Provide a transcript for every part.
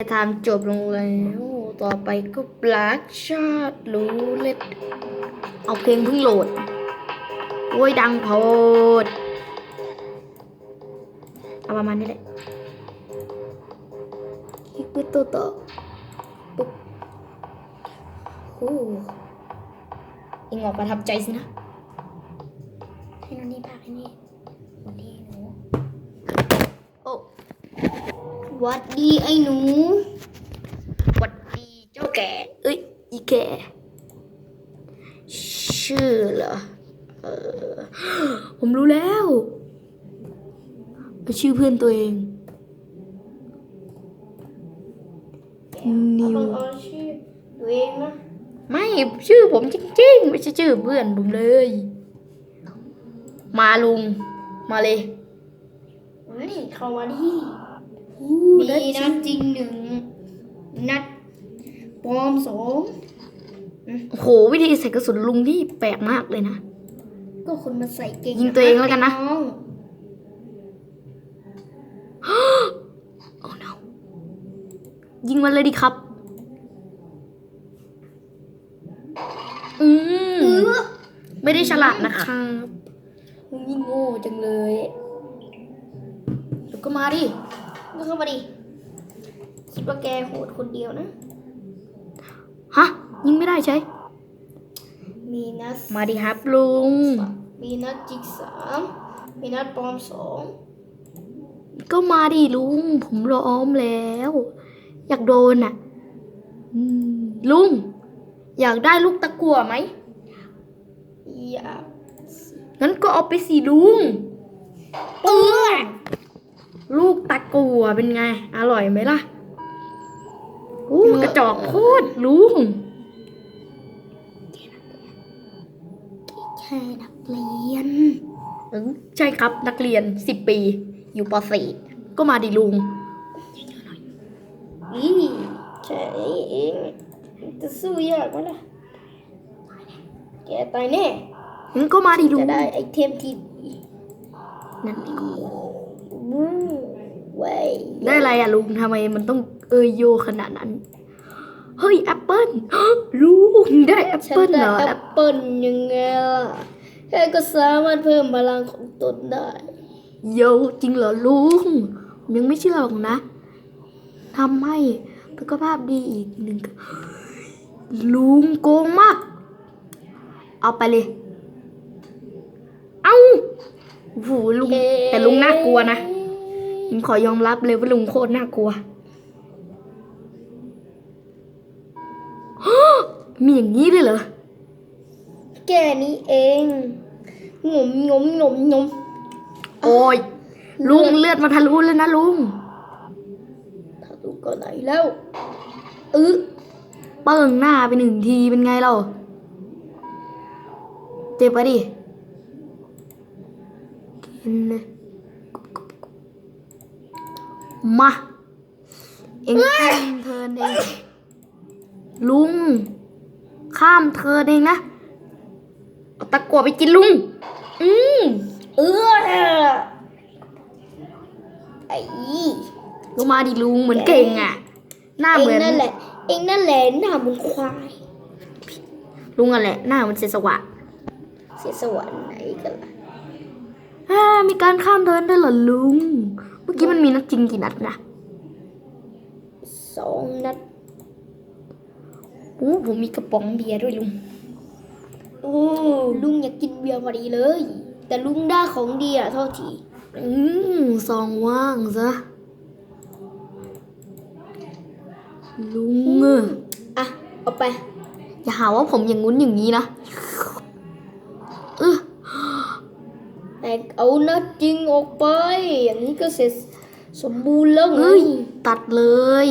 ทางจบลงแล้ว ต่อไปก็บลักชาติรู้เล็ด เอาเพลงเพิ่งโหลด โอ้ยดังโพดเอาประมาณนี้แหละคลิกปึ๊ดตัวต่อปึ๊บโอ้เองออกประทับใจสินะ ให้นนนี่พากให้นี่วันนี้หนู โอ้ห วัดดีไอ้หนูหวัดดีเจ้าแก่ เอ้ย อีแก่ ชื่อเหรอ เออ ผมรู้แล้วเอาชื่อเพื่อนตัวเอง นิวเอาชื่อตัวเองนะ ไม่ชื่อผมจริงๆ ไม่ใช่ชื่อเพื่อนผมเลย มาลุง มาเลย นี่เข้ามาดิ มีได้นัดจริงหนึ่งนัดปลอมสองโอ้โหวิธีใส่กระสุนลุงนี่แปลกมากเลยนะ ก็คนมาใส่เก่งยิงตัวเองแล้วกันนะองโอ้ no ยิงมันเลยดิครับ อืมเออไม่ได้ฉลาดนะครับมึงยิ่งโง่จังเลยเดี๋ยวก็มาดิ มึงเข้ามาดิ คิดว่าแกโหดคนเดียวนะ ฮะ ยิงไม่ได้ใช่ มีนัดมาดิครับลุง มีนัดจิกสามมีนัดปลอมสอง ก็มาดิลุง ผมรอมแล้ว อยากโดนอะอืมลุง อยากได้ลูกตะกั่วไหม อยากงั้นก็เอาไปสิลุงเปื้อน ลูกตะกั่วเป็นไง อร่อยไหมล่ะอู้กระจอกโคตรลุงแค่นักเรียนอืมใช่ครับนักเรียนสิบปี อยู่ป .4 ก็มาดิลุงนี่แค่นี้เองจะสู้ยากไหมล่ะแกตายแน่งั้นก็มาดิลุงจะได้ไอเทมที่นั่นดิวู้ไว้ย ได้อะไรอะลุงทำไมมันต้องเออโยขนาดนั้น เฮ้ยแอปเปิ้ลลุงได้แอปฉันเปิ้ลได้เหรอแอปเปิลยังไงล่ะแค่ก็สามารถเพิ่มพลังของตนได้ โยจริงเหรอลุงผมยังไม่เชื่อหรอกนะทำให้สุขภาพดีอีกหนึ่งลุงโกงมาก เอาไปเลย เอาโอ้โหลุงแต่ลุงน่ากลัวนะ ผมขอยอมรับเลยว่าลุงโคตรน่ากลัวมีอย่างนี้เลยเหรอแค่นี้เองงมงมงมงมโอ้ย ลุงเลือดมาทะลุเลยนะลุงถ้าดูก็ไหนแล้วเออเปิ้งหน้าไปหนึ่งทีเป็นไงเรา เจ็บปะดิกินเลย มา เอ็งข้ามเทิร์นเองลุง ข้ามเทิร์นเองนะเอาตะกั่วไปกินลุง อืมเออไอ้ก็มาดิลุงเหมือนเก่งอะ หน้าเอเหงมือนนั่นแหละเองนั่นแหละหน้าเหมึงควาย ลุงอะแหละ หน้ามันเสสวะเสียสวรรค์ไหนกันล่ะอ่ามีการข้ามเทิร์นด้วยเหรอลุงเมื่อกี้มันมีนัดจริงกี่นัดนะสองนัดโอ้ผมมีกระป๋องเบียร์ด้วยลุงโอ้ลุงอยากกินเบียร์พอดีเลย แต่ลุงได้ของดีอะเท่าทีอืมซองว่างซะลุงอะอะเอาไป อย่าหาว่าผมอย่างงุ้นอย่างนี้นะเออ แต่เอานัดจริงออกไป อย่างนี้ก็เสร็จสมบูรณ์แล้วไงเอ้ยตัดเลย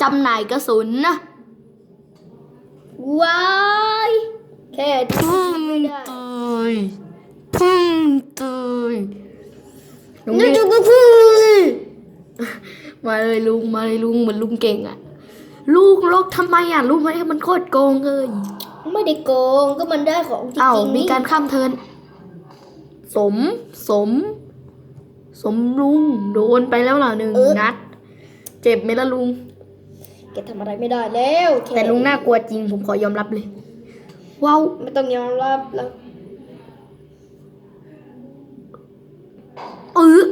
จำหน่ายกระสุนนะว้ายแค่ที่ไม่ได้ตยพึ่งตยลุงนั่นนี่จะก็คือมาเลยลุงมาเลยลุงเหมือนลุงเก่งอะลูกลกทำไมอะลุงให้มันโคตรโกงเลยไม่ได้โกงก็มันได้ของจริงเอ้าๆมีนี่การข้ามเทิร์น สม สม สมลุง โดนไปแล้วล่ะหนึ่งนัด เจ็บไหมล่ะลุง แกทำอะไรไม่ได้แล้วค่แต่ลุงน่ากลัวจริง ผมขอยอมรับเลย ว้าว ไม่ต้องยอมรับแล้วเออ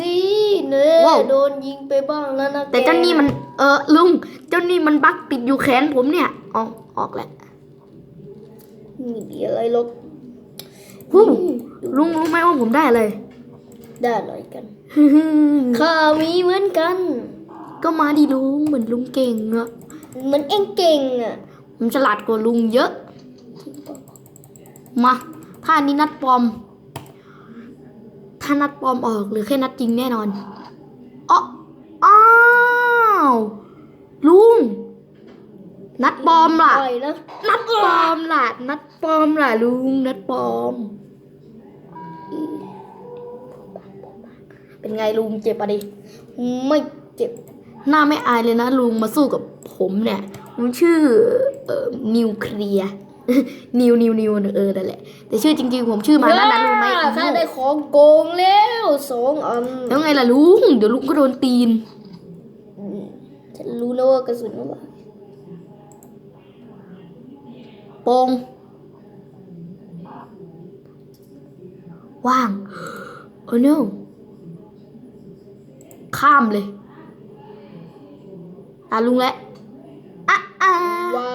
นี่เน่ว้าว โดนยิงไปบ้างแล้วนะแต่กเจ้านี่มัน เออลุง เจ้านี่มันบักติดอยู่แขนผมเนี่ยออกออกแหละ นี่มีอะไรหรอกฮู้ ลุงรู้ไหมว่าผมได้อะไรได้อะไรกันข้ามีเหมือนกัน ก็มาดิลุงเหมือนลุงเก่งอะเหมือนเอ็งเก่งอะผมฉลาดกว่าลุงเยอะ มาถ้าอันนี้นัดปลอม ถ้านัดปลอมออกหรือแค่นัดจริงแน่นอนอ๋ออ้าวลุงนัดปลอมล่ะปล่อยนะนัดปลอมล่ะ นัดปลอมล่ะลุง นัดปลอม เป็นไงลุงเจ็บปะดิ ไม่เจ็บ หน้าไม่อายเลยนะลุงมาสู้กับผมเนี่ยผมชื่อเอ่อนิวเคลียร์นิวนิวนิวเออนั่นแหละ แต่ชื่อจริงๆ ผมชื่อมานั้นนะรู้ไหมว้าข้าได้ของโกงแล้วสองอันแล้วไงล่ะลุง เดี๋ยวลุงก็โดนตีนอืมฉันรู้นะว่ากระสุนอะไรโปง ว่าง โอ้ no ข้ามเลย ตาลุงแหละอะอะว้า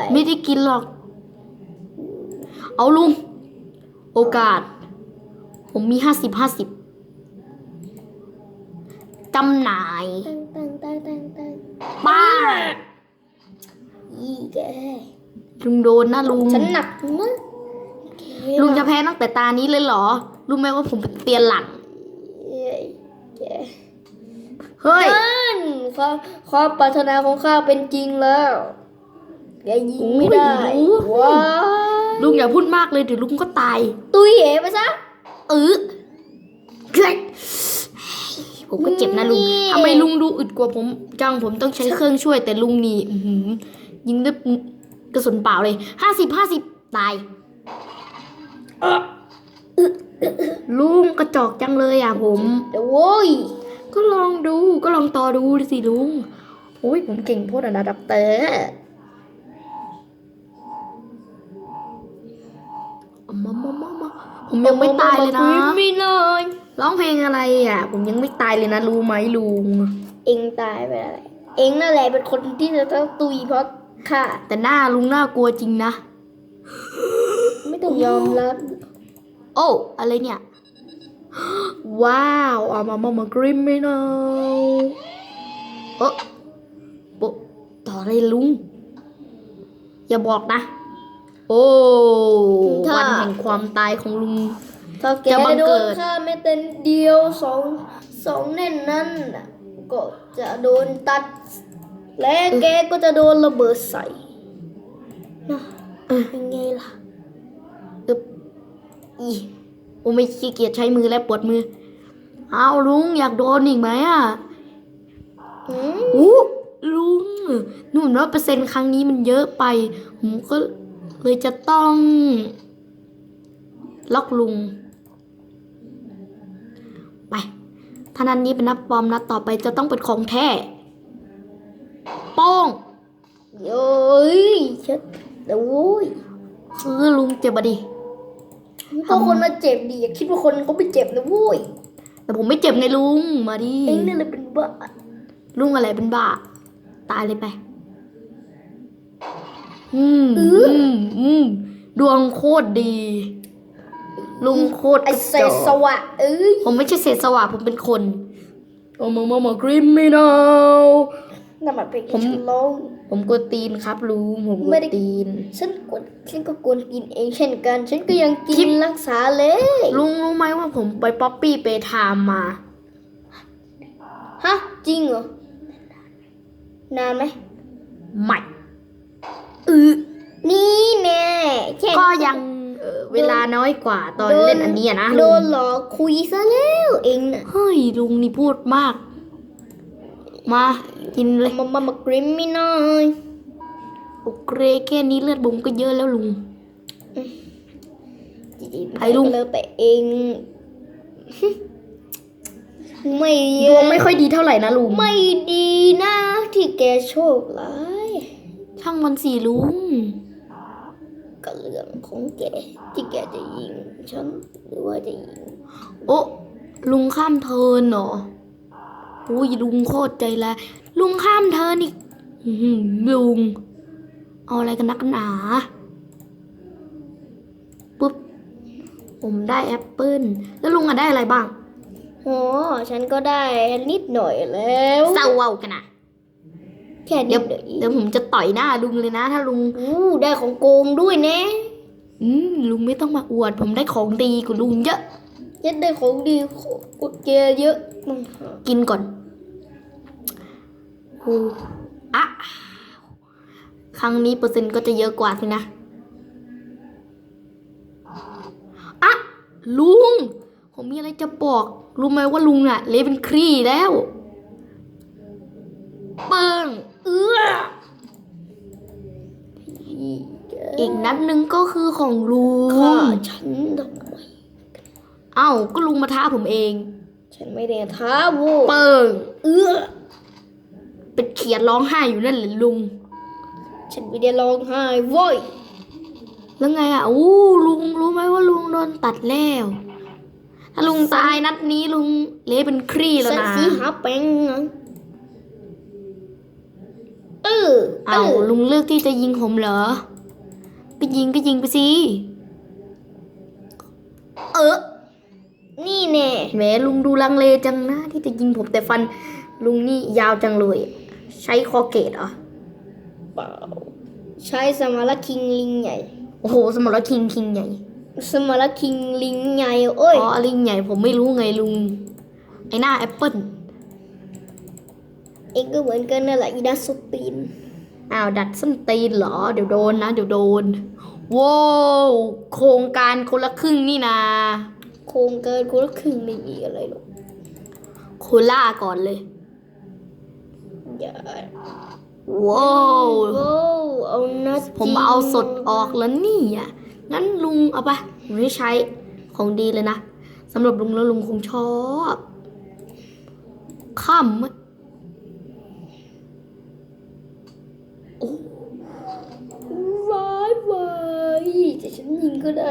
ยไม่ได้กินหรอก เอาลุง โอกาส ผมมีห้าสิบห้าสิบจำหน่ายตั้งตั้งตั้งตั้งตั้งป้าอีแกลุงโดนนะลุง ฉันหนักมากแก ลุงจะแพ้ตั้งแต่ตานี้เลยเหรอ รู้ไหมว่าผมเป็นเตียนหลังเอ้ยแกเฮ้ยนั่นความความปรารถนาของข้าเป็นจริงแล้วแกยิงไม่ได้โอ้ยว้ายลุงอย่าพูดมากเลยเดี๋ยวลุงก็ตาย ตุยเหไปซะ เออเฮ้ยผมก็เจ็บนะลุงนี่ ทำไมลุงดูอึดกว่าผมจังผมต้องใช้เครื่องช่วยแต่ลุงนี่อื้อหือยิงด้วยกระสุนเปล่าเลยห้าสิบห้าสิบตาย ลุงกระจอกจังเลยอะผมเดี๋ยวโว้ยก็ลองดูก็ลองต่อดูสิลุงโอ้ยผมเก่งโพดอะนะดับเตอร์มามามามาผมยังไม่ตายเลยนะไม่เลยร้องเพลงอะไรอะ ผมยังไม่ตายเลยนะรู้ไหมลุงเองตายไปอะไรเองนั่นแหละเป็นคนที่จะต้องตุยเพราะข้าแต่หน้าลุงน่ากลัวจริงนะ ไม่ต้องยอมรับ โอ้ อะไรเนี่ย ว้าวเอามามามากริมไม่นาเออโปะต่อเลยลุง อย่าบอกนะ โอ้ถ้า วันแห่งความตายของลุง ถ้าแกจะบังโดเกินด ฆ่าไม่เต็นเดียวสองสองแน่นนั่นน่ะก็จะโดนตัด และแกก็จะโดนระเบิดใส่นะเออเป็นไงล่ะอึบ อีโอ้ไม่ขี้เกียจใช้มือแล้วปวดมือ เอาลุงอยากโดนอีกไหมอะอืมอู้ลุงหนูว่าเปอร์เซ็นต์ครั้งนี้มันเยอะไป ผมก็เลยจะต้อง ล็อกลุง ไปถ้านันนี้เป็นนับปลอมนัดต่อไปจะต้องเป็นของแท้โป้งโย้ยเช็ดเดี๋ยวโว้ยเออลุงเจ็บอะดิ ก็คนมาเจ็บดีอย่าคิดว่าคนเขาไม่เจ็บนะโว้ยแต่ผมไม่เจ็บไงลุงมาดิเองนี่แหละเป็นบ้าลุงอะไรเป็นบ้า ตายเลยไป อืมอืมอืมดวงโคตรดี ลุงโคตรไอเศษสวะเอ้ยผมไม่ใช่เศษสวะผมเป็นคนโอ้มามามากริมไม่เอา นั่นมันเป็นผมฉันร้องผมกวนตีนครับลุงผมกวไม่นได้ ตีน ฉันกวนฉันก็กวนกินเองเช่นกัน ฉันก็ยังกิคลินป รักษาเลยลุงรู้ไหมว่าผมไปป๊อปปี้ไปไทม์มา ฮะจริงเหรอนานไหมใหม่อือนี่แน่แค่ก็ยังเอ่อเวลาน้อยกว่าตอนโดเล่นอันนี้อะนะโดลุนงหลอกคุยซะแล้วเองน่ะเฮ้ยลุงนี่พูดมาก มากินเลยมามามากริมไม่น้อยโอเคแค่นี้เลือดบุมก็เยอะแล้วลุงไปลุงก็แล้วแต่เอง ไม่ดวงไม่ค่อยดีเท่าไหร่นะลุงไม่ดีนะ ที่แกโชคร้ายช่างมันสิลุง กับเรื่องของแกที่แกจะยิงฉันหรือว่าจะยิง โอ้ลุงข้ามเทิร์นเหรอ อุ้ยลุงโคตรใจร้ายลุงข้ามเทิร์นอีกอื้อหือลุง เอาอะไรกันนักหนาปุ๊บ ผมได้แอปเปิลแล้วลุงอะได้อะไรบ้างโอ้ฉันก็ได้นิดหน่อยแล้วเศร้าเว้ากันนะแค่นิเดี๋ยวดหน่อยเดี๋ยวผมจะต่อยหน้าลุงเลยนะ ถ้าลุงอู้ได้ของโกงด้วยนะ อืมลุงไม่ต้องมาอวด ผมได้ของดีกว่าลุงเยอะยัดได้ของดีกว่าแกเยอะมากกินก่อน โอ้อะครั้งนี้เปอร์เซ็นต์ก็จะเยอะกว่าสินะอะลุง ผมมีอะไรจะบอก รู้ไหมว่าลุงอะเละเป็นครี่แล้ว เปิงเอื้ออีกนัดหนึ่งก็คือของลุงฆ่าฉันทำไมเอ้าก็ลุงมาท้าผมเอง ฉันไม่ได้ท้าโวูเปิงเอื้อ เป็นเขียดร้องไห้อยู่นั่นแหละลุง ฉันไม่ได้ร้องไห้โว้ยแล้วไงอะอู้ลุงรู้ไหมว่าลุงโดนตัดแล้วถ้าลุงตายนัดนี้ลุงเละเป็นครี่แล้วสันนะสีหาแปงนะเออเอาอลุงเลือกที่จะยิงผมเหรอไปยิงก็ยิงไปสิ เออ นี่แน่แหมลุงดูลังเลจังนะที่จะยิงผมแต่ฟัน ลุงนี่ยาวจังเลย ใช้คอเกตเหรอเปล่า ใช้สมารคิงลิงใหญ่ โอ้โห สมรคิงคิงใหญ่ สมารคิงลิงใหญ่โอ้ยอ๋อลิงใหญ่ผมไม่รู้ไงลุง ไอหน้าแอปเปิลเองก็เหมือนกันนั่นแหละอีดัสตีนอ้าวดัดส้นตีนเหรอ เดี๋ยวโดนนะ เดี๋ยวโดนว้าวโครงการคนละครึ่งนี่นาโครงเกินคนละครึ่งไม่มีอะไรหรอกโคล่าก่อนเลย อย่าว้าวโอ้เอานัดผมเอาสดออกแล้วนี่อะงั้นลุงเอาไปผมไม่ใช้ของดีเลยนะสำหรับลุงแล้วลุงคงชอบค่ำอะโอ้ว้ายวายแต่ฉันยิงก็ได้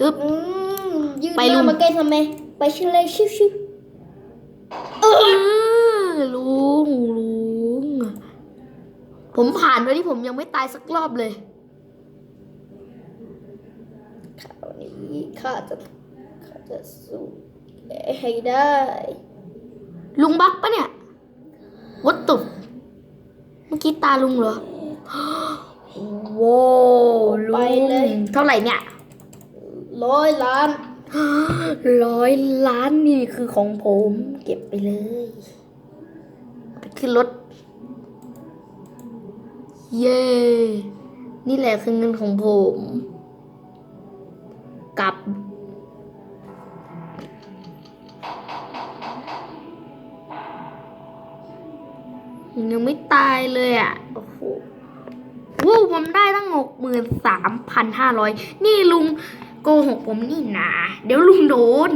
อึ๊บอืมยืนไปหลุน้างมาใกล้ทำไม ไปชิเลยชิวชิวเออ ลุงลุง ผมผ่านโดยที่ผมยังไม่ตายสักรอบเลยคราวนี้ข้าจะข้าจะสู้แกให้ได้ ลุงบักปะเนี่ยวัดตุบเมื่อกี้ตาลุงเหรอว้าวลุงเท่าไหร่เนี่ยร้อยล้านร้อยล้านนี่คือของผม เก็บไปเลยไป ขึ้นรถ เย้นี่แหละคือเงินของผม กลับ ยังไม่ตายเลยอะ โอ้โหวู้ผมได้ตั้งหกหมื่นสามพันห้าร้อยนี่ลุงโกหกผมนี่นะ เดี๋ยวลุงโดน